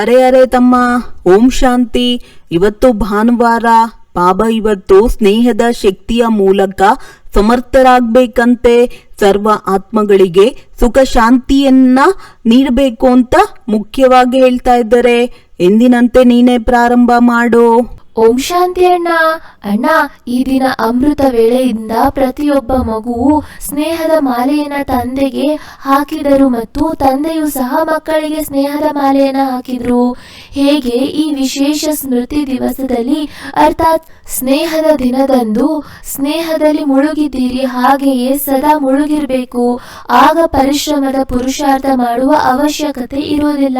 ಅರೆ ಅರೆ ತಮ್ಮ, ಓಂ ಶಾಂತಿ. ಇವತ್ತು ಭಾನುವಾರ ಬಾಬಾ ಇವತ್ತು ಸ್ನೇಹದ ಶಕ್ತಿಯ ಮೂಲಕ ಸಮರ್ಥರಾಗಬೇಕಂತೆ ಸರ್ವ ಆತ್ಮಗಳಿಗೆ ಸುಖ ಶಾಂತಿಯನ್ನ ನೀಡಬೇಕು ಅಂತ ಮುಖ್ಯವಾಗಿ ಹೇಳ್ತಾ ಇದ್ದಾರೆ. ಎಂದಿನಂತೆ ನೀನೇ ಪ್ರಾರಂಭ ಮಾಡು. ಓಂ ಶಾಂತಿ ಅಣ್ಣ ಅಣ್ಣ ಈ ದಿನ ಅಮೃತ ವೇಳೆಯಿಂದ ಪ್ರತಿಯೊಬ್ಬ ಮಗುವು ಸ್ನೇಹದ ಮಾಲೆಯನ್ನ ತಂದೆಗೆ ಹಾಕಿದರು ಮತ್ತು ತಂದೆಯು ಸಹ ಮಕ್ಕಳಿಗೆ ಸ್ನೇಹದ ಮಾಲೆಯನ್ನ ಹಾಕಿದ್ರು. ಹೇಗೆ? ಈ ವಿಶೇಷ ಸ್ಮೃತಿ ದಿವಸದಲ್ಲಿ, ಅರ್ಥಾತ್ ಸ್ನೇಹದ ದಿನದಂದು ಸ್ನೇಹದಲ್ಲಿ ಮುಳುಗಿದ್ದೀರಿ, ಹಾಗೆಯೇ ಸದಾ ಮುಳುಗಿರ್ಬೇಕು. ಆಗ ಪರಿಶ್ರಮದ ಪುರುಷಾರ್ಥ ಮಾಡುವ ಅವಶ್ಯಕತೆ ಇರೋದಿಲ್ಲ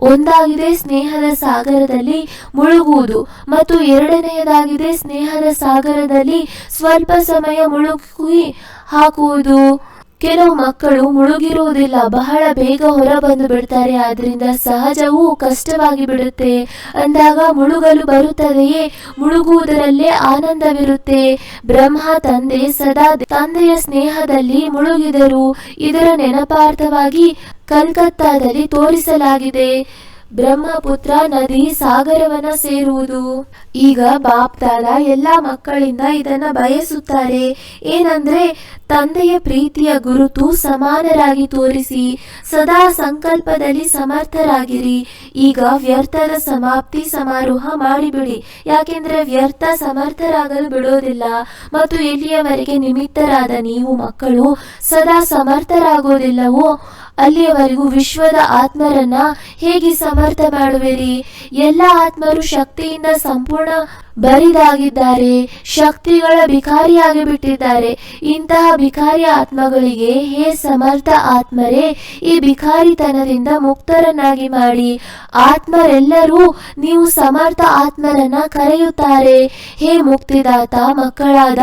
ಒಂದಾಗಿದೆ ಸ್ನೇಹದ ಸಾಗರದಲ್ಲಿ ಮುಳುಗುವುದು ಮತ್ತು ಎರಡನೆಯದಾಗಿದೆ ಸ್ನೇಹದ ಸಾಗರದಲ್ಲಿ ಸ್ವಲ್ಪ ಸಮಯ ಮುಳುಗಿ ಹಾಕುವುದು. ಕೆಲವು ಮಕ್ಕಳು ಮುಳುಗಿರುವುದಿಲ್ಲ, ಬಹಳ ಬೇಗ ಹೊರ ಬಂದು ಬಿಡ್ತಾರೆ, ಆದ್ರಿಂದ ಸಹಜವೂ ಕಷ್ಟವಾಗಿ ಬಿಡುತ್ತೆ. ಅಂದಾಗ ಮುಳುಗಲು ಬರುತ್ತದೆಯೇ? ಮುಳುಗುವುದರಲ್ಲೇ ಆನಂದವಿರುತ್ತೆ. ಬ್ರಹ್ಮ ತಂದೆ ಸದಾ ತಂದೆಯ ಸ್ನೇಹದಲ್ಲಿ ಮುಳುಗಿದರು. ಇದರ ನೆನಪಾರ್ಥವಾಗಿ ಕಲ್ಕತ್ತಾದಲ್ಲಿ ತೋರಿಸಲಾಗಿದೆ. ಬ್ರಹ್ಮಪುತ್ರ ನದಿ ಸಾಗರವನ್ನ ಸೇರುವುದು. ಈಗ ಬಾಪ್ದಾದ ಎಲ್ಲಾ ಮಕ್ಕಳಿಂದ ಇದನ್ನ ಬಯಸುತ್ತಾರೆ. ಏನಂದ್ರೆ, ತಂದೆಯ ಪ್ರೀತಿಯ ಗುರುತು ಸಮಾನರಾಗಿ ತೋರಿಸಿ, ಸದಾ ಸಂಕಲ್ಪದಲ್ಲಿ ಸಮರ್ಥರಾಗಿರಿ. ಈಗ ವ್ಯರ್ಥದ ಸಮಾಪ್ತಿ ಸಮಾರೋಹ ಮಾಡಿಬಿಡಿ. ಯಾಕೆಂದ್ರೆ ವ್ಯರ್ಥ ಸಮರ್ಥರಾಗಲು ಬಿಡೋದಿಲ್ಲ. ಮತ್ತು ಇಲ್ಲಿಯವರೆಗೆ ನಿಮಿತ್ತರಾದ ನೀವು ಮಕ್ಕಳು ಸದಾ ಸಮರ್ಥರಾಗೋದಿಲ್ಲವೋ ಅಲ್ಲಿಯವರೆಗೂ ವಿಶ್ವದ ಆತ್ಮರನ್ನ ಹೇಗೆ ಸಮರ್ಥ ಮಾಡುವಿರಿ? ಎಲ್ಲ ಆತ್ಮರು ಶಕ್ತಿಯಿಂದ ಸಂಪೂರ್ಣ ಬರಿದಾಗಿದ್ದಾರೆ, ಶಕ್ತಿಗಳ ಭಿಕಾರಿಯಾಗಿ ಬಿಟ್ಟಿದ್ದಾರೆ ಇಂತಹ ಭಿಕಾರಿ ಆತ್ಮಗಳಿಗೆ ಹೇ ಸಮರ್ಥ ಆತ್ಮರೇ, ಈ ಭಿಕಾರಿತನದಿಂದ ಮುಕ್ತರನ್ನಾಗಿ ಮಾಡಿ. ಆತ್ಮರೆಲ್ಲರೂ ನೀವು ಸಮರ್ಥ ಆತ್ಮರನ್ನ ಕರೆಯುತ್ತಾರೆ. ಹೇ ಮುಕ್ತಿದಾತ, ಮಕ್ಕಳಾದ,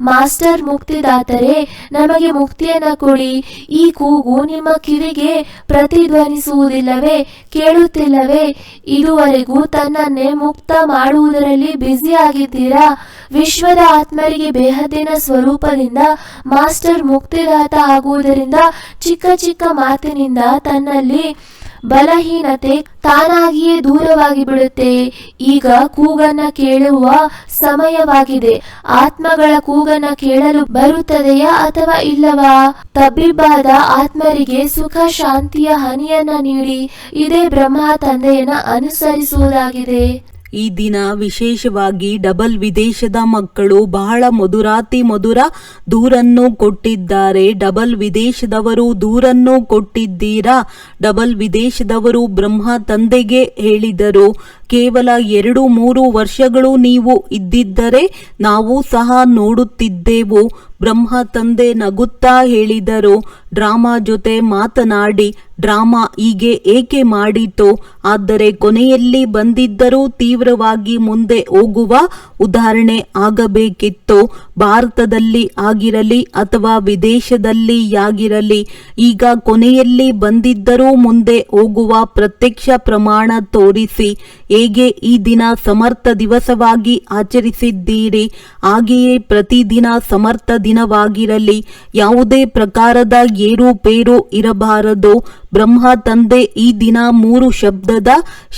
ಮಾಸ್ಟರ್ ಮುಕ್ತಿದಾತರೇ, ನಮಗೆ ಮುಕ್ತಿಯನ್ನ ಕೊಡಿ. ಈ ಕೂಗು ನಿಮ್ಮ ಕಿವಿಗೆ ಪ್ರತಿಧ್ವನಿಸುವುದಿಲ್ಲವೇ, ಕೇಳುತ್ತಿಲ್ಲವೇ, ಇದುವರೆಗೂ ತನ್ನನ್ನೇ ಮುಕ್ತ ಮಾಡುವುದರಲ್ಲಿ ಬ್ಯುಸಿ ಆಗಿದ್ದೀರಾ ವಿಶ್ವದ ಆತ್ಮರಿಗೆ ಬೇಹದ್ದಿನ ಸ್ವರೂಪದಿಂದ ಮಾಸ್ಟರ್ ಮುಕ್ತಿದಾತ ಆಗುವುದರಿಂದ ಚಿಕ್ಕ ಚಿಕ್ಕ ಮಾತಿನಿಂದ ತನ್ನಲ್ಲಿ ಬಲಹೀನತೆ ತಾನಾಗಿಯೇ ದೂರವಾಗಿ ಬಿಡುತ್ತೆ. ಈಗ ಕೂಗನ್ನ ಕೇಳುವ ಸಮಯವಾಗಿದೆ. ಆತ್ಮಗಳ ಕೂಗನ್ನ ಕೇಳಲು ಬರುತ್ತದೆಯಾ ಅಥವಾ ಇಲ್ಲವಾ? ತಬ್ಬಿಬ್ಬಾದ ಆತ್ಮರಿಗೆ ಸುಖ, ಶಾಂತಿಯ ಹನಿಯನ್ನ ನೀಡಿ. ಇದೇ ಬ್ರಹ್ಮ ತಂದೆಯನ್ನ ಅನುಸರಿಸುವುದಾಗಿದೆ. ಈ ದಿನ ವಿಶೇಷವಾಗಿ ಡಬಲ್ ವಿದೇಶದ ಮಕ್ಕಳು ಬಹಳ ಮಧುರಾತಿ ಮಧುರ ದೂರನ್ನು ಕೊಟ್ಟಿದ್ದಾರೆ. ಡಬಲ್ ವಿದೇಶದವರು ದೂರನ್ನು ಕೊಟ್ಟಿದ್ದೀರಾ? ಡಬಲ್ ವಿದೇಶದವರು ಬ್ರಹ್ಮ ತಂದೆಗೆ ಹೇಳಿದರು. ಕೇವಲ ಎರಡು ಮೂರು ವರ್ಷಗಳು ನೀವು ಇದ್ದಿದ್ದರೆ ನಾವು ಸಹ ನೋಡುತ್ತಿದ್ದೆವು. ಬ್ರಹ್ಮ ತಂದೆ ನಗುತ್ತಾ ಹೇಳಿದರು. ಡ್ರಾಮಾ ಜೊತೆ ಮಾತನಾಡಿ, ಡ್ರಾಮಾ ಹೀಗೆ ಏಕೆ ಮಾಡಿತು? ಆದರೆ ಕೊನೆಯಲ್ಲಿ ಬಂದಿದ್ದರೂ ತೀವ್ರವಾಗಿ ಮುಂದೆ ಹೋಗುವ ಉದಾಹರಣೆ ಆಗಬೇಕಿತ್ತು. ಭಾರತದಲ್ಲಿ ಆಗಿರಲಿ ಅಥವಾ ವಿದೇಶದಲ್ಲಿ ಯಾಗಿರಲಿ ಈಗ ಕೊನೆಯಲ್ಲಿ ಬಂದಿದ್ದರೂ ಮುಂದೆ ಹೋಗುವ ಪ್ರತ್ಯಕ್ಷ ಪ್ರಮಾಣ ತೋರಿಸಿ, ಹೇಗೆ ಈ ದಿನ ಸಮರ್ಥ ದಿವಸವಾಗಿ ಆಚರಿಸಿದ್ದೀರಿ, ಹಾಗೆಯೇ ಪ್ರತಿದಿನ ಸಮರ್ಥ ದಿನವಾಗಿರಲಿ, ಯಾವುದೇ ಪ್ರಕಾರದ ಏರುಪೇರು ಇರಬಾರದು. ಬ್ರಹ್ಮ ತಂದೆ ಈ ದಿನ ಮೂರು ಶಬ್ದದ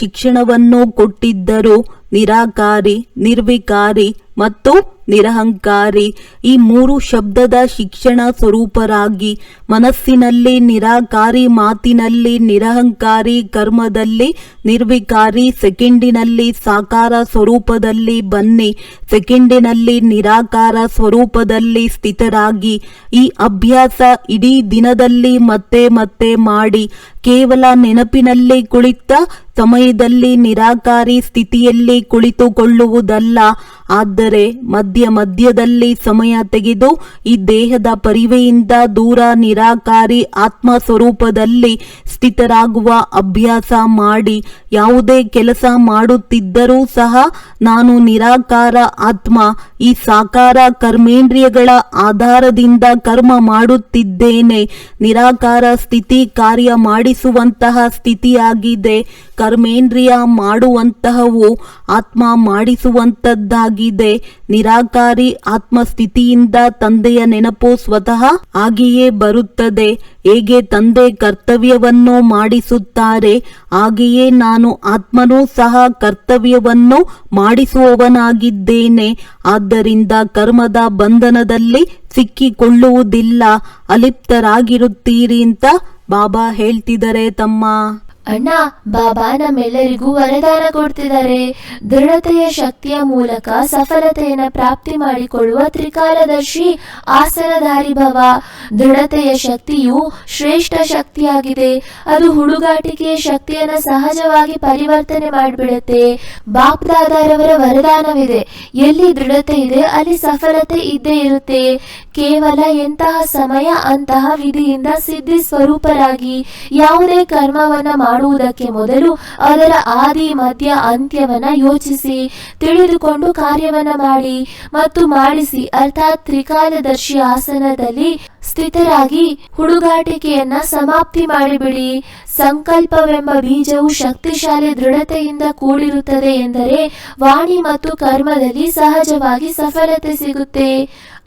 ಶಿಕ್ಷಣವನ್ನು ಕೊಟ್ಟಿದ್ದರು, ನಿರಾಕಾರಿ, ನಿರ್ವಿಕಾರಿ ಮತ್ತು ನಿರಹಂಕಾರಿ. ಈ ಮೂರು ಶಬ್ದದ ಶಿಕ್ಷಣ ಸ್ವರೂಪರಾಗಿ ಮನಸ್ಸಿನಲ್ಲಿ ನಿರಾಕಾರಿ, ಮಾತಿನಲ್ಲಿ ನಿರಹಂಕಾರಿ, ಕರ್ಮದಲ್ಲಿ ನಿರ್ವಿಕಾರಿ, ಸೆಕೆಂಡಿನಲ್ಲಿ ಸಾಕಾರ ಸ್ವರೂಪದಲ್ಲಿ ಬನ್ನಿ, ಸೆಕೆಂಡಿನಲ್ಲಿ ನಿರಾಕಾರ ಸ್ವರೂಪದಲ್ಲಿ ಸ್ಥಿತರಾಗಿ. ಈ ಅಭ್ಯಾಸ ಇಡೀ ದಿನದಲ್ಲಿ ಮತ್ತೆ ಮತ್ತೆ ಮಾಡಿ, ಕೇವಲ ನೆನಪಿನಲ್ಲಿ ಕುಳಿತ ಸಮಯದಲ್ಲಿ ನಿರಾಕಾರಿ ಸ್ಥಿತಿಯಲ್ಲಿ ಕುಳಿತುಕೊಳ್ಳುವುದಲ್ಲ. ಆದರೆ ಮಧ್ಯ ಮಧ್ಯದಲ್ಲಿ ಸಮಯ ತೆಗೆದು ಈ ದೇಹದ ಪರಿವೆಯಿಂದ ದೂರ ನಿರಾಕಾರಿ ಆತ್ಮ ಸ್ವರೂಪದಲ್ಲಿ ಸ್ಥಿತರಾಗುವ ಅಭ್ಯಾಸ ಮಾಡಿ. ಯಾವುದೇ ಕೆಲಸ ಮಾಡುತ್ತಿದ್ದರೂ ಸಹ ನಾನು ನಿರಾಕಾರ ಆತ್ಮ. ಈ ಸಾಕಾರ ಕರ್ಮೇಂದ್ರಿಯಗಳ ಆಧಾರದಿಂದ ಕರ್ಮ ಮಾಡುತ್ತಿದ್ದೇನೆ. ನಿರಾಕಾರ ಸ್ಥಿತಿ ಕಾರ್ಯ ಮಾಡಿಸುವಂತಹ ಸ್ಥಿತಿಯಾಗಿದೆ. ಕರ್ಮೇಂದ್ರಿಯ ಮಾಡುವಂತಹವು ಆತ್ಮ ಮಾಡಿಸುವಂತದ್ದಾಗಿದೆ. ನಿರಾಕಾರಿ ಆತ್ಮಸ್ಥಿತಿಯಿಂದ ತಂದೆಯ ನೆನಪು ಸ್ವತಃ ಆಗಿಯೇ ಬರುತ್ತದೆ. ಹೇಗೆ ತಂದೆ ಕರ್ತವ್ಯವನ್ನು ಮಾಡಿಸುತ್ತಾರೆ, ಹಾಗೆಯೇ ನಾನು ಆತ್ಮನೂ ಸಹ ಕರ್ತವ್ಯವನ್ನು ಮಾಡಿಸುವವನಾಗಿದ್ದೇನೆ. ಆದ್ದರಿಂದ ಕರ್ಮದ ಬಂಧನದಲ್ಲಿ ಸಿಕ್ಕಿಕೊಳ್ಳುವುದಿಲ್ಲ. ಅಲಿಪ್ತರಾಗಿರುತ್ತೀರಿ ಅಂತ ಬಾಬಾ ಹೇಳ್ತಿದ್ದಾರೆ ತಮ್ಮ ಅಣ್ಣ ಬಾಬಾ ನಮ್ಮೆಲ್ಲರಿಗೂ ವರದಾನ ಕೊಡ್ತಿದ್ದಾರೆ. ದೃಢತೆಯ ಶಕ್ತಿಯ ಮೂಲಕ ಸಫಲತೆಯನ್ನ ಪ್ರಾಪ್ತಿ ಮಾಡಿಕೊಳ್ಳುವ ತ್ರಿಕಾಲದರ್ಶಿ ಆಸನಧಾರಿ ಭವ. ದೃಢತೆಯ ಶಕ್ತಿಯು ಶ್ರೇಷ್ಠ ಶಕ್ತಿಯಾಗಿದೆ. ಅದು ಹುಡುಗಾಟಿಕೆಯ ಶಕ್ತಿಯನ್ನ ಸಹಜವಾಗಿ ಪರಿವರ್ತನೆ ಮಾಡಿಬಿಡುತ್ತೆ. ಬಾಪ್ದಾದಾರವರ ವರದಾನವಿದೆ. ಎಲ್ಲಿ ದೃಢತೆ ಇದೆ, ಅಲ್ಲಿ ಸಫಲತೆ ಇದ್ದೇ ಇರುತ್ತೆ. ಕೇವಲ ಎಂತಹ ಸಮಯ, ಅಂತಹ ವಿಧಿಯಿಂದ ಸಿದ್ಧಿ ಸ್ವರೂಪರಾಗಿ ಯಾವುದೇ ಕರ್ಮವನ್ನ ಮಾಡುವುದಕ್ಕೆ ಮೊದಲು ಅದರ ಆದಿ ಮಧ್ಯ ಅಂತ್ಯವನ್ನ ಯೋಚಿಸಿ, ತಿಳಿದುಕೊಂಡು ಕಾರ್ಯವನ್ನ ಮಾಡಿ ಮತ್ತು ಮಾಡಿಸಿ. ಅರ್ಥಾತ್ ತ್ರಿಕಾಲದರ್ಶಿ ಆಸನದಲ್ಲಿ ಸ್ಥಿತರಾಗಿ ಹುಡುಗಾಟಿಕೆಯನ್ನ ಸಮಾಪ್ತಿ ಮಾಡಿಬಿಡಿ. ಸಂಕಲ್ಪವೆಂಬ ಬೀಜವು ಶಕ್ತಿಶಾಲಿ ದೃಢತೆಯಿಂದ ಕೂಡಿರುತ್ತದೆ ಎಂದರೆ ವಾಣಿ ಮತ್ತು ಕರ್ಮದಲ್ಲಿ ಸಹಜವಾಗಿ ಸಫಲತೆ ಸಿಗುತ್ತೆ.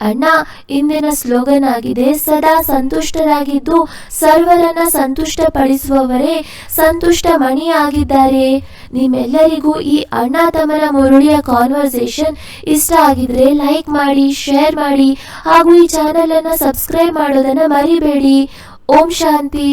ಅಣ್ಣ, ಇಂದಿನ ಸ್ಲೋಗನ್ ಆಗಿದೆ, ಸದಾ ಸಂತುಷ್ಟರಾಗಿದ್ದು ಸರ್ವರನ್ನ ಸಂತುಷ್ಟಪಡಿಸುವವರೇ ಸಂತುಷ್ಟ ಮಣಿಯಾಗಿದ್ದಾರೆ ನಿಮ್ಮೆಲ್ಲರಿಗೂ ಈ ಅಣ್ಣ ತಮ್ಮನ ಮುರುಳಿಯ ಕಾನ್ವರ್ಸೇಷನ್ ಇಷ್ಟ ಆಗಿದ್ರೆ ಲೈಕ್ ಮಾಡಿ ಶೇರ್ ಮಾಡಿ ಹಾಗೂ ಈ ಚಾನೆಲ್ ಅನ್ನ ಸಬ್ಸ್ಕ್ರೈಬ್ ಮಾಡೋದನ್ನ ಮರಿಬೇಡಿ. ಓಂ ಶಾಂತಿ.